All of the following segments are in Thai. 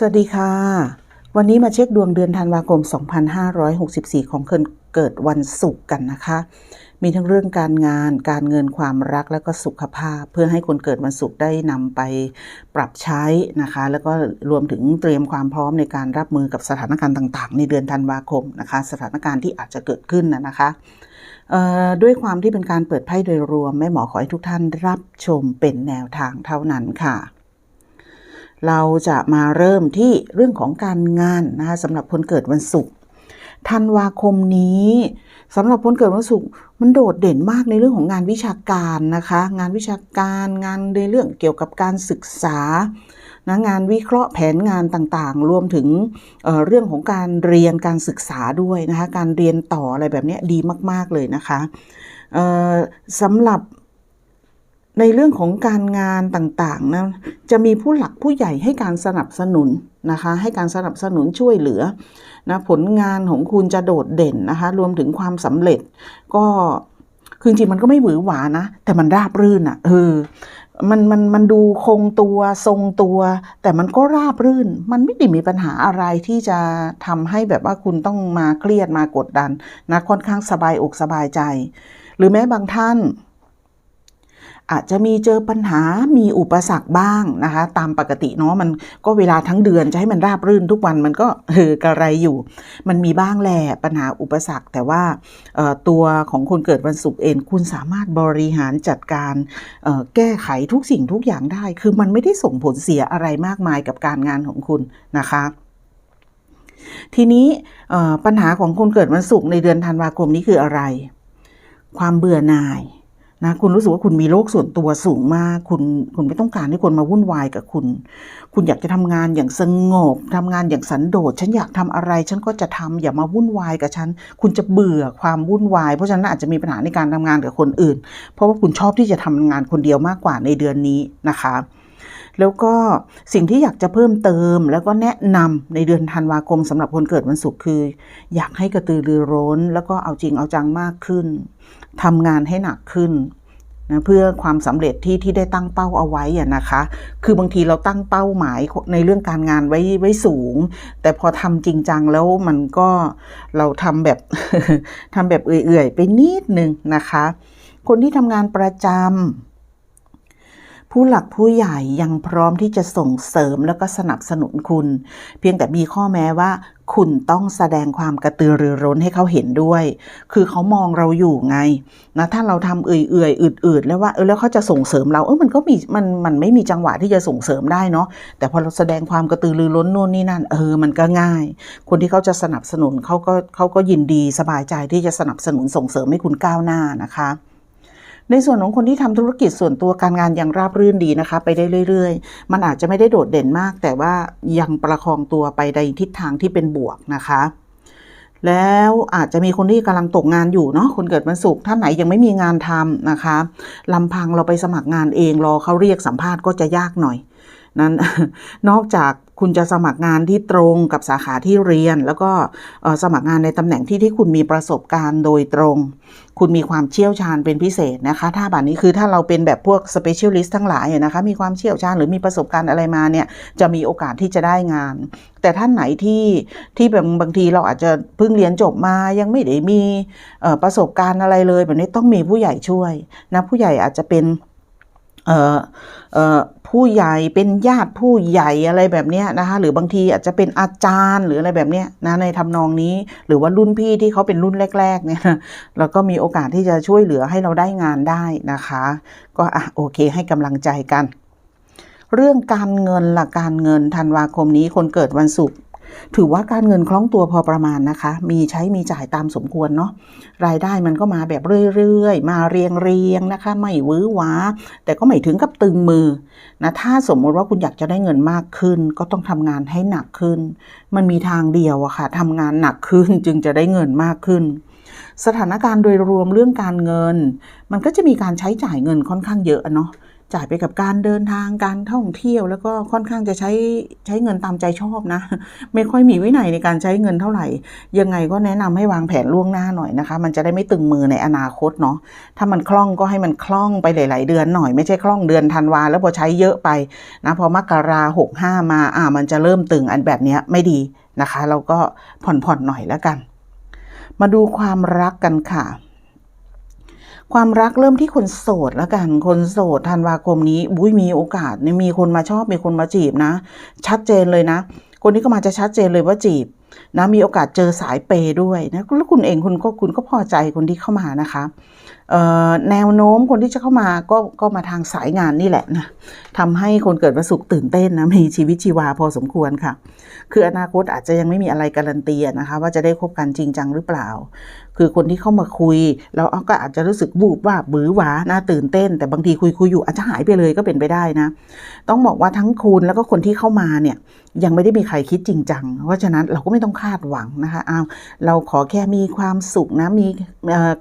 สวัสดีค่ะ วันนี้มาเช็คดวงเดือนธันวาคม 2564 ของคนเกิดวันศุกร์กันนะคะ มีทั้งเรื่องการงาน การเงินความรักและก็สุขภาพ เพื่อให้คนเกิดวันศุกร์ได้นำไปปรับใช้นะคะ แล้วก็รวมถึงเตรียมความพร้อมในการรับมือกับสถานการณ์ต่างๆ ในเดือนธันวาคมนะคะ สถานการณ์ที่อาจจะเกิดขึ้นนะคะด้วยความที่เป็นการเปิดไพ่โดยรวมแม่หมอขอให้ทุกท่านรับชมเป็นแนวทางเท่านั้นค่ะ เราจะมาเริ่มที่เรื่องของการงานนะคะสำหรับคนเกิดวันศุกร์ธันวาคมนี้สำหรับคนเกิดวันศุกร์มันโดดเด่นมากในเรื่องของงานวิชาการนะคะ งานวิชาการงานในเรื่องเกี่ยวกับการศึกษานะงานวิเคราะห์แผนงานต่างๆ รวมถึงเเรื่องของการเรียนการศึกษาด้วยนะคะ การเรียนต่ออะไรแบบนี้ดีมาก ๆเลยนะคะสำหรับ ในเรื่องของการงานต่างๆนะจะมีผู้หลักผู้ใหญ่ให้การสนับสนุนนะคะให้การสนับสนุนช่วยเหลือนะผลงานของคุณจะโดดเด่นนะคะรวมถึงความสำเร็จ ก็คือจริงมันก็ไม่หวือหวานะ แต่มันราบรื่นอะ่ะเออมันมันมันดูคงตัวทรงตัว แต่มันก็ราบรื่น มันไม่ได้มีปัญหาอะไรที่จะทำให้แบบว่าคุณต้องมาเครียดมากดดันนะค่อนข้างสบายอกสบายใจ หรือแม้บางท่าน อาจจะมีเจอปัญหา มีอุปสรรคบ้างนะคะ ตามปกติเนาะมันก็เวลาทั้งเดือนจะให้มันราบรื่นทุกวันมันก็เออกระไรอยู่ มันมีบ้างแหละปัญหาอุปสรรค แต่ว่าตัวของคนเกิดวันศุกร์เองคุณสามารถบริหารจัดการแก้ไขทุกสิ่งทุกอย่างได้ คือมันไม่ได้ส่งผลเสียอะไรมากมายกับการงานของคุณนะคะทีนี้ปัญหาของคนเกิดวันศุกร์ในเดือนธันวาคมนี้คืออะไร ความเบื่อหน่าย นะคุณรู้สึกว่าคุณมีโลกส่วนตัวสูงมาก คุณคุณไม่ต้องการให้คนมาวุ่นวายกับคุณ คุณอยากจะทำงานอย่างสงบทำงานอย่างสันโดษ ฉันอยากทำอะไร ฉันก็จะทำอย่ามาวุ่นวายกับฉัน คุณจะเบื่อความวุ่นวาย เพราะฉะนั้นอาจจะมีปัญหาในการทำงานกับคนอื่น เพราะว่าคุณชอบที่จะทำงานคนเดียวมากกว่าในเดือนนี้นะคะ แล้วก็สิ่งที่อยากจะเพิ่มเติม แล้วก็แนะนำในเดือนธันวาคมสำหรับคนเกิดวันศุกร์คือ อยากให้กระตือรือร้น แล้วก็เอาจริงเอาจังมากขึ้นทำงานให้หนักขึ้นนะเพื่อความสำเร็จที่ที่ได้ตั้งเป้าเอาไว้อะนะคะ คือบางทีเราตั้งเป้าหมายในเรื่องการงานไว้ไว้สูง แต่พอทำจริงจังแล้วมันก็เราทำแบบทำแบบเอื่อยๆไปนิดนึงนะคะ คนที่ทำงานประจำ ผู้หลักผู้ใหญ่ยังพร้อมที่จะส่งเสริมแล้วก็สนับสนุนคุณ เพียงแต่มีข้อแม้ว่า คุณต้องแสดงความกระตือรือร้นให้เขาเห็นด้วย คือเขามองเราอยู่ไงนะถ้าเราทำเอื่อยๆอืดๆแล้วว่าเออแล้วเขาจะส่งเสริมเราเออมันก็มีมันมันไม่มีจังหวะที่จะส่งเสริมได้เนาะแต่พอเราแสดงความกระตือรือร้นนู่นนี่นั่นเออมันก็ง่าย คนที่เขาจะสนับสนุนเขาก็เขาก็ยินดีสบายใจที่จะสนับสนุนส่งเสริมให้คุณก้าวหน้านะคะ ในส่วนของคนที่ทำธุรกิจส่วนตัวการงานยังราบรื่นดีนะคะ ไปได้เรื่อย ๆ มันอาจจะไม่ได้โดดเด่นมาก แต่ว่ายังประคองตัวไปในทิศทางที่เป็นบวกนะคะแล้วอาจจะมีคนที่กำลังตกงานอยู่เนาะคนเกิดวันศุกร์ท่านไหนยังไม่มีงานทำนะคะลำพังเราไปสมัครงานเองรอเขาเรียกสัมภาษณ์ก็จะยากหน่อย นั้นนอกจากคุณจะสมัครงานที่ตรงกับสาขาที่เรียน แล้วก็สมัครงานในตำแหน่งที่ที่คุณมีประสบการณ์โดยตรง คุณมีความเชี่ยวชาญเป็นพิเศษนะคะ ถ้าแบบนี้คือถ้าเราเป็นแบบพวก specialist ทั้งหลายนะคะ มีความเชี่ยวชาญหรือมีประสบการณ์อะไรมาเนี่ย จะมีโอกาสที่จะได้งาน แต่ท่านไหนที่ที่แบบบางทีเราอาจจะเพิ่งเรียนจบมายังไม่ได้มีประสบการณ์อะไรเลยแบบนี้ต้องมีผู้ใหญ่ช่วยนะผู้ใหญ่อาจจะเป็น เอ่อเอ่อผู้ใหญ่เป็นญาติผู้ใหญ่อะไรแบบเนี้ยนะคะหรือบางทีอาจจะเป็นอาจารย์หรืออะไรแบบเนี้ยนะในทำนองนี้ หรือว่ารุ่นพี่ที่เขาเป็นรุ่นแรก ๆ เนี่ยแล้วก็มีโอกาสที่จะช่วยเหลือให้เราได้งานได้นะคะ ก็อะโอเคให้กำลังใจกัน เรื่องการเงินล่ะการเงินธันวาคมนี้คนเกิดวันศุกร์ ถือว่าการเงินคล่องตัวพอประมาณนะคะ มีใช้มีจ่ายตามสมควรเนาะ รายได้มันก็มาแบบเรื่อยๆ มาเรียงๆนะคะ ไม่วือหวา แต่ก็ไม่ถึงกับตึงมือนะ ถ้าสมมติว่าคุณอยากจะได้เงินมากขึ้น ก็ต้องทำงานให้หนักขึ้น มันมีทางเดียวอะค่ะทำงานหนักขึ้นจึงจะได้เงินมากขึ้นสถานการณ์โดยรวมเรื่องการเงิน มันก็จะมีการใช้จ่ายเงินค่อนข้างเยอะเนาะ จ่ายไปกับการเดินทางการท่องเที่ยว แล้วก็ค่อนข้างจะใช้ใช้เงินตามใจชอบนะ ไม่ค่อยมีวินัยในการใช้เงินเท่าไหร่ ยังไงก็แนะนำให้วางแผนล่วงหน้าหน่อยนะคะ มันจะได้ไม่ตึงมือในอนาคตเนาะถ้ามันคล่องก็ให้มันคล่องไปหลาย ๆ เดือนหน่อยไม่ใช่คล่องเดือนธันวาแล้วพอใช้เยอะไปนะพอมกราหกห้ามาอ่ามันจะเริ่มตึงอันแบบนี้ไม่ดีนะคะ เราก็ผ่อนๆหน่อยแล้วกัน มาดูความรักกันค่ะ ความรักเริ่มที่คนโสดแล้วกัน คนโสดธันวาคมนี้บุ้ยมีโอกาสเนี่ยมีคนมาชอบมีคนมาจีบนะ ชัดเจนเลยนะ คนนี้ก็มาจะชัดเจนเลยว่าจีบนะมีโอกาสเจอสายเปย์ด้วยนะแล้วคุณเองคุณก็คุณก็พอใจคนที่เข้ามานะคะแนวโน้มคนที่จะเข้ามาก็ก็มาทางสายงานนี่แหละนะทำให้คนเกิดวันศุกร์ตื่นเต้นนะมีชีวิตชีวาพอสมควรค่ะ คืออนาคตอาจจะยังไม่มีอะไรการันตีนะคะ ว่าจะได้คบกันจริงจังหรือเปล่า คือคนที่เข้ามาคุยแล้วก็อาจจะรู้สึกบูบว่าบบือหวาน่าตื่นเต้น แต่บางทีคุยคุยอยู่อาจจะหายไปเลยก็เป็นไปได้นะ ต้องบอกว่าทั้งคุณแล้วก็คนที่เข้ามาเนี่ย ยังไม่ได้มีใครคิดจริงจัง เพราะฉะนั้นเราก็ไม่ต้องคาดหวังนะคะเอาเราขอแค่มีความสุขนะมี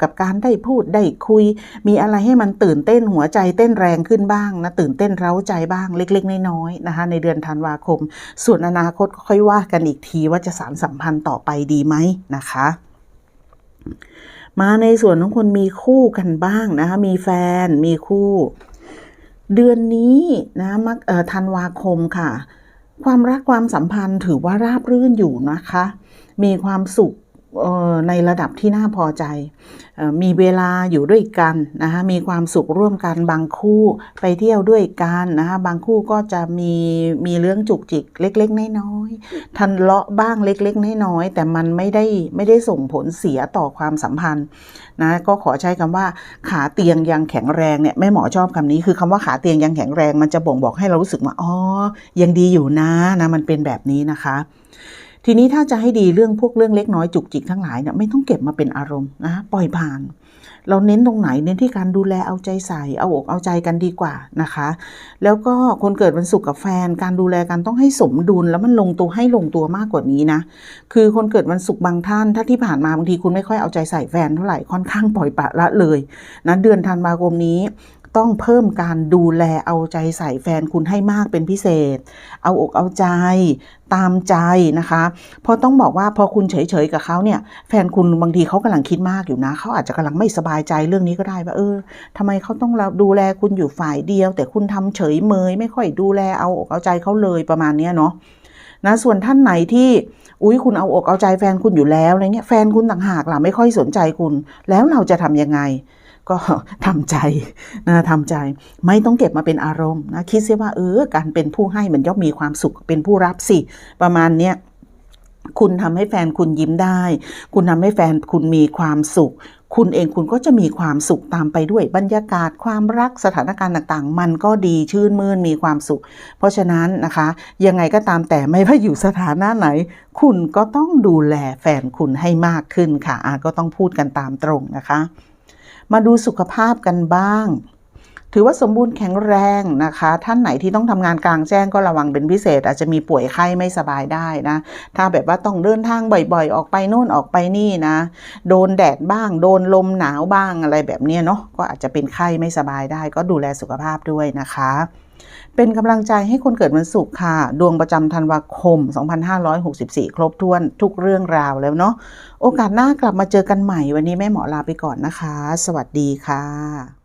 กับการได้พูดได้คุย มีอะไรให้มันตื่นเต้นหัวใจเต้นแรงขึ้นบ้างนะตื่นเต้นเร้าใจบ้างเล็กๆ น้อยๆนะคะในเดือนธันวาคม ส่วนอนาคตค่อยว่ากันอีกทีว่าจะสารสัมพันธ์ต่อไปดีไหมนะคะมาในส่วนของคนมีคู่กันบ้างนะคะมีแฟนมีคู่ เดือนนี้นะมักธันวาคมค่ะ ความรักความสัมพันธ์ถือว่าราบรื่นอยู่นะคะ มีความสุข ในระดับที่น่าพอใจ มีเวลาอยู่ด้วยกันนะคะมีความสุขร่วมกันบางคู่ไปเที่ยวด้วยกันนะคะบางคู่ก็จะมีมีเรื่องจุกจิกเล็ก ๆ น้อยๆทันเลาะบ้างเล็ก ๆ น้อยๆแต่มันไม่ได้ไม่ได้ส่งผลเสียต่อความสัมพันธ์นะก็ขอใช้คำว่าขาเตียงยังแข็งแรงเนี่ยแม่หมอชอบคำนี้คือคำว่าขาเตียงยังแข็งแรง มันจะบ่งบอกให้เรารู้สึกว่าอ๋อยังดีอยู่นะนะมันเป็นแบบนี้นะคะ ทีนี้ถ้าจะให้ดีเรื่องพวกเรื่องเล็กน้อยจุกจิกทั้งหลายเนี่ยไม่ต้องเก็บมาเป็นอารมณ์นะปล่อยผ่าน เราเน้นตรงไหนเน้นที่การดูแลเอาใจใส่เอาอกเอาใจกันดีกว่านะคะ แล้วก็คนเกิดวันศุกร์กับแฟน การดูแลกันต้องให้สมดุล แล้วมันลงตัวให้ลงตัวมากกว่านี้นะคือคนเกิดวันศุกร์บางท่าน ถ้าที่ผ่านมาบางทีคุณไม่ค่อยเอาใจใส่แฟนเท่าไหร่ค่อนข้างปล่อยปละละเลยนะเดือนธันวาคมนี้ ต้องเพิ่มการดูแลเอาใจใส่แฟนคุณให้มากเป็นพิเศษ เอาอกเอาใจ ตามใจนะคะเพราะต้องบอกว่าพอคุณเฉยๆกับเขาเนี่ยแฟนคุณบางทีเขากำลังคิดมากอยู่นะเขาอาจจะกำลังไม่สบายใจเรื่องนี้ก็ได้ว่าเออทำไมเขาต้องดูแลคุณอยู่ฝ่ายเดียว แต่คุณทำเฉยเมย ไม่ค่อยดูแลเอาอกเอาใจเขาเลยประมาณนี้เนาะนะส่วนท่านไหนที่อุ้ยคุณเอาอกเอาใจแฟนคุณอยู่แล้วอะไรเงี้ยแฟนคุณต่างหากล่ะไม่ค่อยสนใจคุณ แล้วเราจะทำยังไง ก็ทำใจนะทำใจไม่ต้องเก็บมาเป็นอารมณ์นะคิดเสียว่าเออการเป็นผู้ให้มันย่อมมีความสุขเป็นผู้รับสิ ประมาณเนี้ยคุณทำให้แฟนคุณยิ้มได้ คุณทำให้แฟนคุณมีความสุข คุณเองคุณก็จะมีความสุขตามไปด้วยบรรยากาศความรักสถานการณ์ต่างๆ มันก็ดีชื่นมื่นมีความสุข เพราะฉะนั้นนะคะ ยังไงก็ตามแต่ไม่ว่าอยู่สถานะไหน คุณก็ต้องดูแลแฟนคุณให้มากขึ้นค่ะอะก็ต้องพูดกันตามตรงนะคะ มาดูสุขภาพกันบ้าง ถือว่าสมบูรณ์แข็งแรงนะคะ ท่านไหนที่ต้องทำงานกลางแจ้งก็ระวังเป็นพิเศษ อาจจะมีป่วยไข้ไม่สบายได้นะ ถ้าแบบว่าต้องเดินทางบ่อยๆ ออกไปนู่นออกไปนี่นะ โดนแดดบ้าง โดนลมหนาวบ้างอะไรแบบเนี้ยเนาะก็อาจจะเป็นไข้ไม่สบายได้ ก็ดูแลสุขภาพด้วยนะคะเป็นกำลังใจให้คนเกิดวันศุกร์ค่ะ ดวงประจำธันวาคม 2564 ครบถ้วนทุกเรื่องราวแล้วเนาะ โอกาสหน้ากลับมาเจอกันใหม่วันนี้แม่หมอลาไปก่อนนะคะ สวัสดีค่ะ